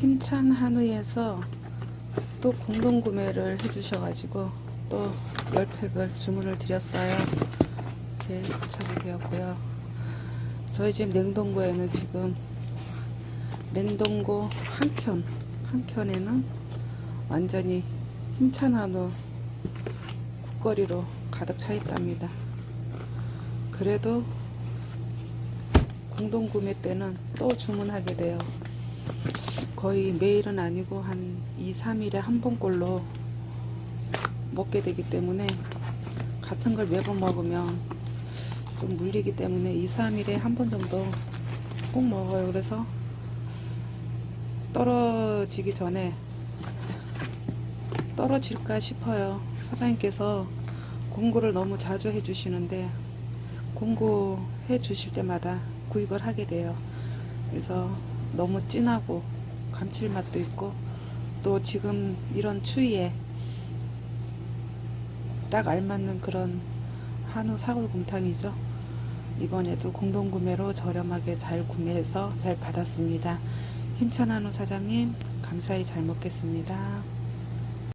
힘찬 한우에서 또 공동 구매를 해주셔가지고 또 10팩을 주문을 드렸어요. 이렇게 도착이 되었고요. 저희 집 냉동고에는 지금 냉동고 한 켠, 한 켠에는 완전히 힘찬 한우 국거리로 가득 차 있답니다. 그래도 공동 구매 때는 또 주문하게 돼요. 거의 매일은 아니고 한 2, 3일에 한 번꼴로 먹게 되기 때문에 같은 걸 매번 먹으면 좀 물리기 때문에 2, 3일에 한 번 정도 꼭 먹어요. 그래서 떨어지기 전에 떨어질까 싶어요. 사장님께서 공고를 너무 자주 해주시는데 공고해 주실 때마다 구입을 하게 돼요. 그래서 너무 진하고 감칠맛도 있고 또 지금 이런 추위에 딱 알맞는 그런 한우 사골곰탕이죠. 이번에도 공동구매로 저렴하게 잘 구매해서 잘 받았습니다. 힘찬 한우 사장님 감사히 잘 먹겠습니다.